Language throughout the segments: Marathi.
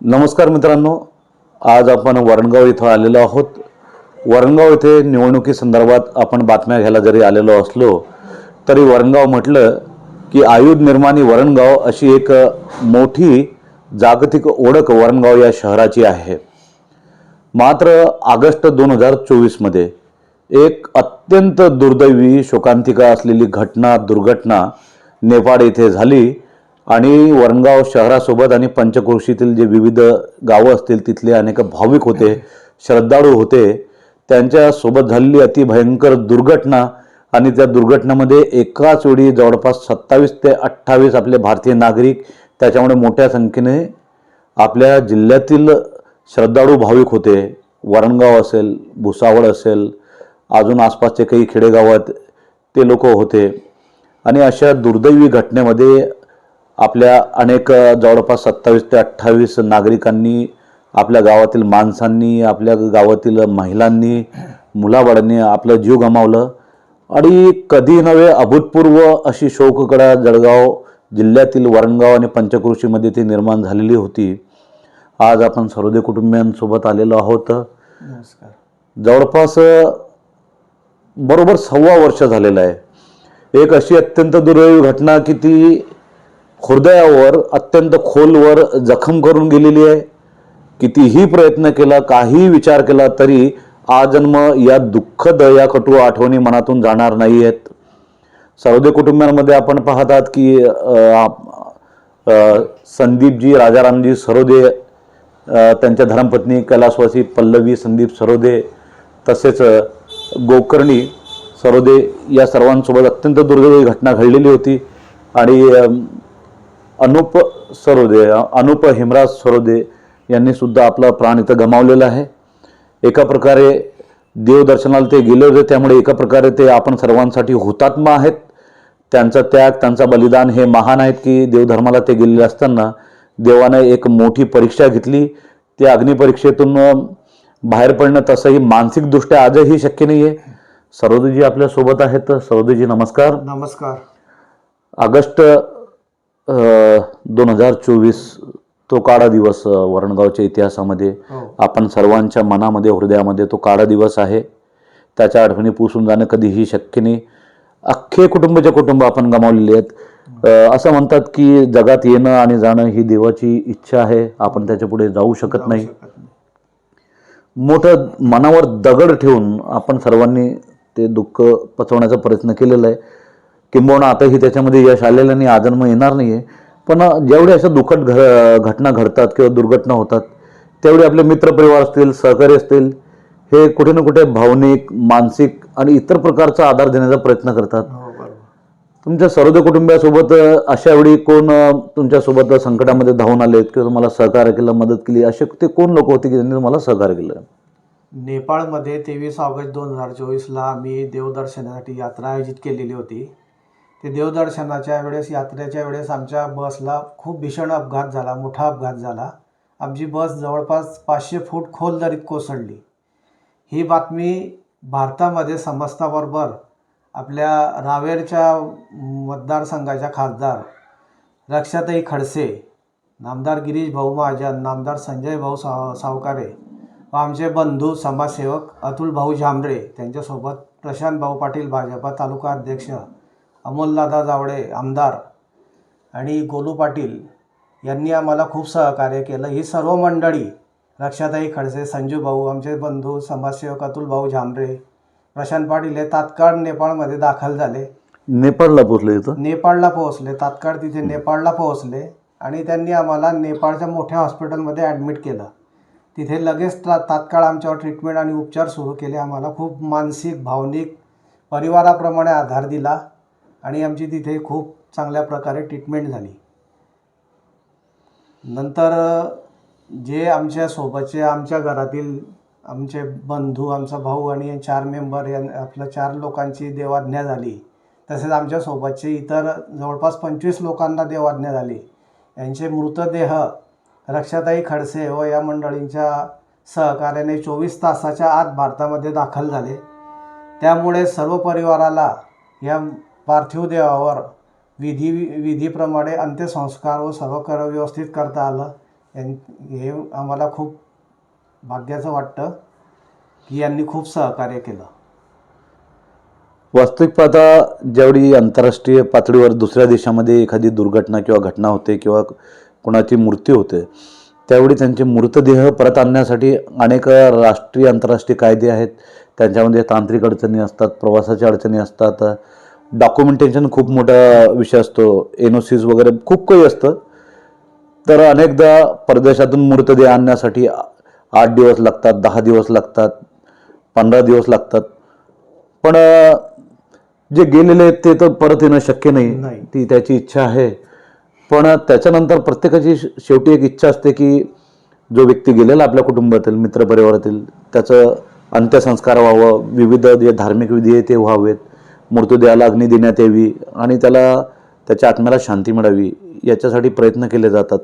नमस्कार मित्रांनो आज आपण वरणगाव इथं आलेलो आहोत. वरणगाव इथे निवडणुकीसंदर्भात आपण बातम्या घ्यायला जरी आलेलो असलो तरी वरणगाव म्हटलं की आयुध निर्माणी वरणगाव अशी एक मोठी जागतिक ओळख वरणगाव या शहराची आहे. मात्र ऑगस्ट दोन हजार चोवीसमध्ये एक अत्यंत दुर्दैवी शोकांतिका असलेली घटना दुर्घटना नेपाळ येथे झाली. आणि वरणगाव शहरासोबत आणि पंचक्रोशीतील जे विविध गावं असतील तिथले अनेक भाविक होते श्रद्धाळू होते त्यांच्यासोबत झालेली अतिभयंकर दुर्घटना आणि त्या दुर्घटनेमध्ये एकाच वेळी जवळपास सत्तावीस ते अठ्ठावीस आपले भारतीय नागरिक त्याच्यामुळे मोठ्या संख्येने आपल्या जिल्ह्यातील श्रद्धाळू भाविक होते. वरणगाव असेल भुसावळ असेल अजून आसपासचे काही खेडेगावात ते लोक होते. आणि अशा दुर्दैवी घटनेमध्ये आपल्या अनेक जवळपास सत्तावीस ते अठ्ठावीस नागरिकांनी आपल्या गावातील माणसांनी आपल्या गावातील महिलांनी मुलाबाळांनी आपलं जीव गमावलं. आणि कधी नव्हे अभूतपूर्व अशी शोककडा जळगाव जिल्ह्यातील वरणगाव आणि पंचक्रोशीमध्ये ती निर्माण झालेली होती. आज आपण सर्वदे कुटुंबियांसोबत आलेलो आहोत. जवळपास बरोबर सव्वा वर्ष झालेलं आहे. एक अशी अत्यंत दुर्दैवी घटना की ती हृदयावर अत्यंत खोलवर जखम करून गेलेली आहे. कितीही प्रयत्न केला काही विचार केला तरी आजन्म या दुःखद या कटू आठवणी मनातून जाणार नाही आहेत सर्वदे कुटुंबियांमध्ये आपण पाहतात की संदीपजी राजारामजी सरोदे त्यांच्या धर्मपत्नी कैलासवासी पल्लवी संदीप सरोदे तसेच गोकर्णी सरोदे या सर्वांसोबत अत्यंत दुर्दैवी घटना घडलेली होती. आणि अनुप सरोदे अनुप हिमराज सरोदे यांनी सुद्धा आपला प्राण इथं गमावलेला आहे. एका प्रकारे देवदर्शनाला ते गेले होते त्यामुळे एका प्रकारे ते आपण सर्वांसाठी हुतात्मा आहेत. त्यांचा त्याग त्यांचा बलिदान हे महान आहेत की देवधर्माला ते गेलेले असताना देवाने एक मोठी परीक्षा घेतली. त्या अग्निपरीक्षेतून बाहेर पडणं तसंही मानसिकदृष्ट्या आजही शक्य नाही आहे सरोदेजी आपल्यासोबत आहेत. सरोदेजी नमस्कार. नमस्कार. ऑगस्ट दोन हजार चोवीस तो काळा दिवस वरणगावच्या इतिहासामध्ये. हो. आपण सर्वांच्या मनामध्ये हृदयामध्ये तो काळा दिवस आहे. त्याच्या आठवणी पुसून जाणं कधीही शक्य नाही. अख्खे कुटुंबाचे कुटुंब आपण गमावलेले आहेत. असं म्हणतात की जगात येणं आणि जाणं ही देवाची इच्छा आहे. आपण त्याच्या पुढे जाऊ शकत नाही. शकत नाही. मोठं मनावर दगड ठेवून आपण सर्वांनी ते दुःख पचवण्याचा प्रयत्न केलेला आहे. किंबहुना आताही त्याच्यामध्ये यश आलेलं नाही आजन्म येणार नाही आहे पण जेवढे अशा दुःखद घ घटना घडतात किंवा दुर्घटना होतात तेवढे आपले मित्रपरिवार असतील सहकारी असतील हे कुठे ना कुठे भावनिक मानसिक आणि इतर प्रकारचा आधार देण्याचा प्रयत्न करतात. हो तुमच्या सर्व कुटुंबियासोबत अशा वेळी कोण तुमच्यासोबत संकटामध्ये धावून आलेत किंवा तुम्हाला सहकार्य केलं मदत केली असे ते कोण लोक होते की त्यांनी तुम्हाला सहकार्य केलं? नेपाळमध्ये तेवीस ऑगस्ट दोन हजार चोवीसला आम्ही देवदर्शनासाठी यात्रा आयोजित केलेली होती. ते देवदर्शनाच्या वेळेस यात्रेच्या वेळेस आमच्या बसला खूप भीषण अपघात झाला मोठा अपघात झाला. आमची बस जवळपास पाचशे फूट खोल दरीत कोसळली. ही बातमी भारतामध्ये समजताबरोबर आपल्या रावेरच्या मतदारसंघाच्या खासदार रक्षाताई खडसे नामदार गिरीश भाऊ महाजन नामदार संजय भाऊ साव सावकारे व आमचे बंधू समाजसेवक अतुल भाऊ झांबरे त्यांच्यासोबत प्रशांत भाऊ पाटील भाजपा तालुका अध्यक्ष अमोलदादा जावडे आमदार आणि गोलू पाटील यांनी आम्हाला खूप सहकार्य केलं. ही सर्व मंडळी रक्षाताई खडसे संजू भाऊ आमचे बंधू समाजसेवक अतुल भाऊ झांबरे प्रशांत पाटील हे तात्काळ नेपाळमध्ये दाखल झाले. नेपाळला इथं? नेपाळला पोहोचले. तात्काळ तिथे नेपाळला पोहोचले आणि त्यांनी आम्हाला नेपाळच्या मोठ्या हॉस्पिटलमध्ये ॲडमिट केलं. तिथे लगेच ता तात्काळ आमच्यावर ट्रीटमेंट आणि उपचार सुरू केले. आम्हाला खूप मानसिक भावनिक परिवाराप्रमाणे आधार दिला. आणि आमची तिथे खूप चांगल्या प्रकारे ट्रीटमेंट झाली. नंतर जे आमच्या सोबतचे आमच्या घरातील आमचे बंधू आमचा भाऊ आणि चार मेंबर यां आपल्या चार लोकांची देवाज्ञा झाली. तसेच आमच्या सोबतचे इतर जवळपास पंचवीस लोकांना देवाज्ञा झाली. यांचे मृतदेह रक्षाताई खडसे व या मंडळींच्या सहकार्याने चोवीस तासाच्या आत भारतामध्ये दाखल झाले. त्यामुळे सर्व परिवाराला या पार्थिव देहावर विधी विधीप्रमाणे अंत्यसंस्कार व सर्व कर व्यवस्थित करता आलं. यां हे आम्हाला खूप भाग्याचं वाटतं की यांनी खूप सहकार्य केलं. वास्तविक पाहता ज्यावेळी आंतरराष्ट्रीय पातळीवर दुसऱ्या देशामध्ये एखादी दुर्घटना किंवा घटना होते किंवा कोणाची मृत्यू होते त्यावेळी त्यांचे मृतदेह परत आणण्यासाठी अनेक राष्ट्रीय आंतरराष्ट्रीय कायदे आहेत. त्यांच्यामध्ये तांत्रिक अडचणी असतात प्रवासाच्या अडचणी असतात. डॉक्युमेंटेशन खूप मोठा विषय असतो. एन ओ सीज वगैरे खूप काही असतं. तर अनेकदा परदेशातून मृतदेह आणण्यासाठी आठ दिवस लागतात दहा दिवस लागतात पंधरा दिवस लागतात. पण जे गेलेले आहेत ते तर परत येणं शक्य नाही. ती त्याची इच्छा आहे. पण त्याच्यानंतर प्रत्येकाची शेवटी एक इच्छा असते की जो व्यक्ती गेलेला आपल्या कुटुंबातील मित्रपरिवारातील त्याचं अंत्यसंस्कार व्हावं. विविध जे धार्मिक विधी आहे ते व्हावेत. मृतदेहाला अग्नी देण्यात यावी आणि त्याला त्याच्या आत्म्याला शांती मिळावी याच्यासाठी प्रयत्न केले जातात.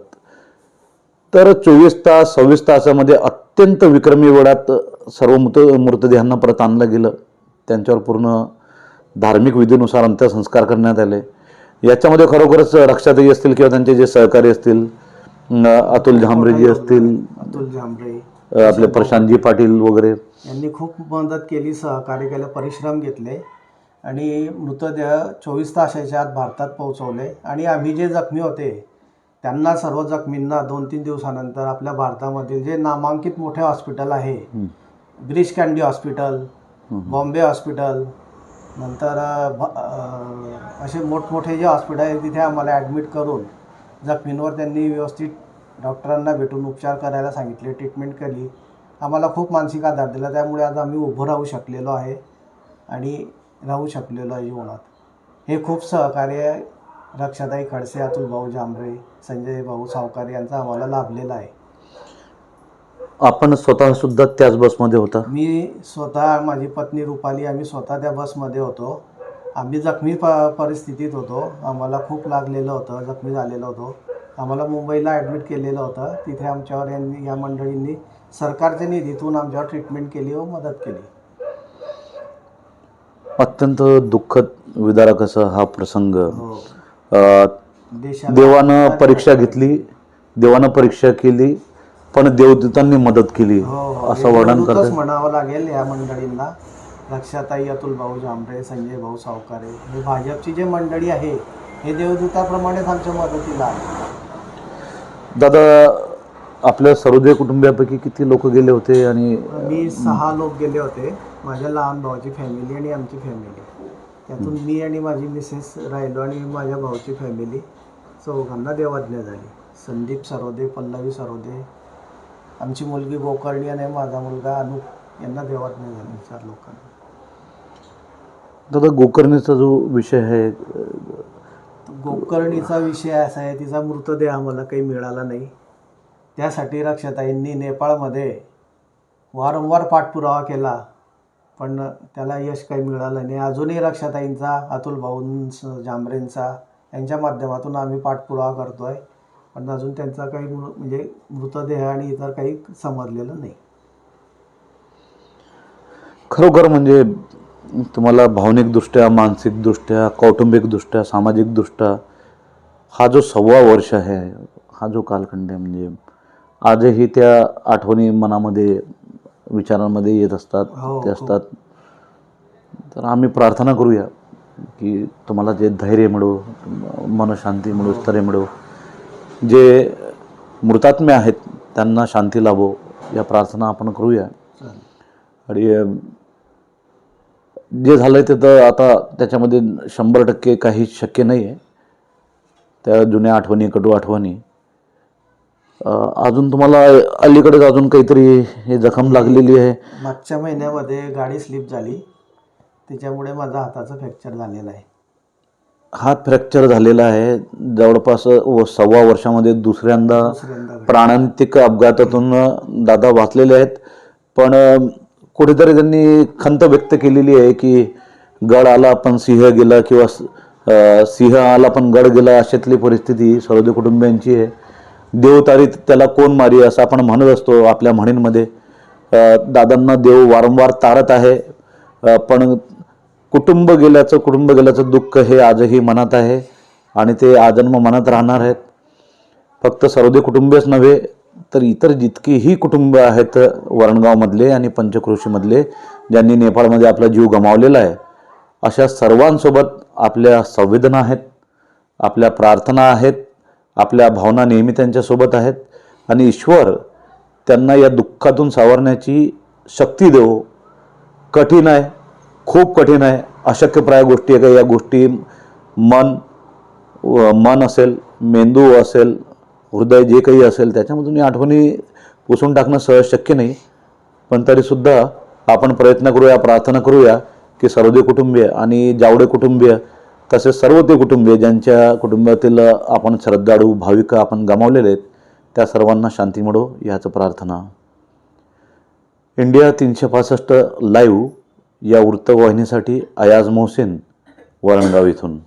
तर चोवीस तास सव्वीस तासामध्ये अत्यंत विक्रमी वेळात सर्व मृत मृतदेहांना परत आणलं गेलं. त्यांच्यावर पूर्ण धार्मिक विधीनुसार अंत्यसंस्कार करण्यात आले. याच्यामध्ये खरोखरच रक्षाताई असतील किंवा त्यांचे जे सहकारी असतील अतुल झांबरेजी असतील अतुल झांबरे आपले प्रशांतजी पाटील वगैरे. यांनी खूप मदत केली सहकार्य केलं परिश्रम घेतले. आणि मृतदेह चोवीस तासाच्या आत भारतात पोहोचवले आणि आम्ही जे जखमी होते त्यांना सर्व जखमींना दोन तीन दिवसानंतर आपल्या भारतामधील जे नामांकित मोठे हॉस्पिटल आहे. ब्रिज कॅन्डी हॉस्पिटल. बॉम्बे हॉस्पिटल नंतर असे मोठमोठे जे हॉस्पिटल आहे तिथे आम्हाला ॲडमिट करून जखमींवर त्यांनी व्यवस्थित डॉक्टरांना भेटून उपचार करायला सांगितले ट्रीटमेंट केली आम्हाला खूप मानसिक आधार दिला त्यामुळे आज आम्ही उभं राहू शकलेलो आहे आणि राहू शकलेलो आहे जीवनात. हे खूप सहकार्य रक्षाताई खडसे अतुल भाऊ जांभरे संजय भाऊ सावकार यांचा आम्हाला लाभलेला आहे. आपण स्वतः सुद्धा त्याच बसमध्ये होता? मी स्वतः माझी पत्नी रुपाली आम्ही स्वतः त्या बसमध्ये होतो. आम्ही जखमी प परिस्थितीत होतो. आम्हाला खूप लागलेलं होतं जखमी झालेलं होतो. आम्हाला मुंबईला ॲडमिट केलेलं होतं. तिथे आमच्यावर यांनी या मंडळींनी सरकारच्या निधीतून आमच्यावर ट्रीटमेंट केली व मदत केली. अत्यंत दुःखद विदारक असा हा प्रसंग. हो. अं, देवानं परीक्षा घेतली देवानं परीक्षा केली पण देवदूतांनी मदत केली हो हो. असं वर्णन करतात. म्हणावं लागेल या मंडळींना. रक्षाताई अतुल भाऊ जांभरे संजय भाऊ सावकारे हे भाजपची जे मंडळी आहे हे देवदूताप्रमाणेच आमच्या मदतीला आहे दादा आपल्या सर्वदेव कुटुंबियापैकी किती लोक गेले होते आणि मी सहा लोक गेले होते. माझ्या लहान भावाची फॅमिली आणि आमची फॅमिली त्यातून मी आणि माझी मिसेस राहिलो आणि माझ्या भाऊची फॅमिली चौघांना देवाज्ञा झाली. संदीप सरोदे पल्लवी सरोदे आमची मुलगी गोकर्णी आणि माझा मुलगा अनुप यांना देवाज्ञा झाली चार लोकांना. दादा गोकर्णीचा जो विषय आहे गोकर्णीचा विषय असा आहे तिचा मृतदेह आम्हाला काही मिळाला नाही. त्यासाठी रक्षाताईंनी नेपाळमध्ये वारंवार पाठपुरावा केला. पण त्याला यश काही मिळालं नाही. अजूनही रक्षाताईंचा अतुल भाऊंस जांभरेंचा यांच्या माध्यमातून आम्ही पाठपुरावा करतो आहे पण अजून त्यांचा काही मृ म्हणजे मृतदेह आणि इतर काही समजलेलं नाही. खरोखर म्हणजे तुम्हाला भावनिकदृष्ट्या मानसिकदृष्ट्या कौटुंबिकदृष्ट्या सामाजिकदृष्ट्या हा जो सव्वा वर्ष आहे हा जो कालखंड आहे म्हणजे आजही त्या आठवणी मनामध्ये विचारांमध्ये येत असतात हो, ते हो. असतात तर आम्ही प्रार्थना करूया की तुम्हाला जे धैर्य मिळो मनशांती मिळो स्थैर्य मिळो जे मृतात्मे आहेत त्यांना शांती लाभो या प्रार्थना आपण करूया. आणि जे झालं आहे ते तर आता त्याच्यामध्ये शंभर टक्के काही शक्य नाही आहे त्या जुन्या आठवणी कटू आठवणी अजून तुम्हाला अलीकडेच अजून काहीतरी हे जखम लागलेली आहे? मागच्या महिन्यामध्ये गाडी स्लिप झाली. त्याच्यामुळे माझा हाताचा फ्रॅक्चर झालेला आहे. हात फ्रॅक्चर झालेला आहे. जवळपास व सव्वा वर्षामध्ये दुसऱ्यांदा. प्राणांतिक अपघातातून दादा वाचलेले आहेत. पण कुठेतरी त्यांनी खंत व्यक्त केलेली आहे की गड आला पण सिंह गेला किंवा स- अं, सिंह आला पण गड गेला अशातली परिस्थिती सर्व कुटुंबियांची आहे. देवतारी त्याला कोण मारी असं आपण म्हणत असतो आपल्या म्हणींमध्ये. दादांना देव वारंवार तारत आहे. पण कुटुंब गेल्याचं कुटुंब गेल्याचं दुःख हे आजही मनात आहे आणि ते आजन्म मनात राहणार आहेत. फक्त सर्वदे कुटुंबच नव्हे तर इतर जितकीही कुटुंब आहेत वरणगावमधले आणि पंचक्रोशीमधले ज्यांनी नेपाळमध्ये आपला जीव गमावलेला आहे अशा सर्वांसोबत आपल्या संवेदना आहेत आपल्या प्रार्थना आहेत आपल्या भावना नेहमी त्यांच्यासोबत आहेत. आणि ईश्वर त्यांना या दुःखातून सावरण्याची शक्ती देवो. कठीण आहे खूप कठीण आहे. अशक्यप्राय गोष्टी आहे का? या गोष्टी मन व मन असेल मेंदू असेल हृदय जे काही असेल त्याच्यामधून या आठवणी पुसून टाकणं सहज शक्य नाही. पण तरीसुद्धा आपण प्रयत्न करूया प्रार्थना करूया की सर्वदे कुटुंबीय आणि जावडे कुटुंबीय तसेच सर्व ते कुटुंबीय ज्यांच्या कुटुंबातील आपण श्रद्धाळू भाविक आपण गमावलेले आहेत त्या सर्वांना शांती मिळो ह्याचं प्रार्थना. इंडिया तीनशे पासष्ट लाईव्ह या वृत्तवाहिनीसाठी अयाज मोहसेन वरणगाव इथून.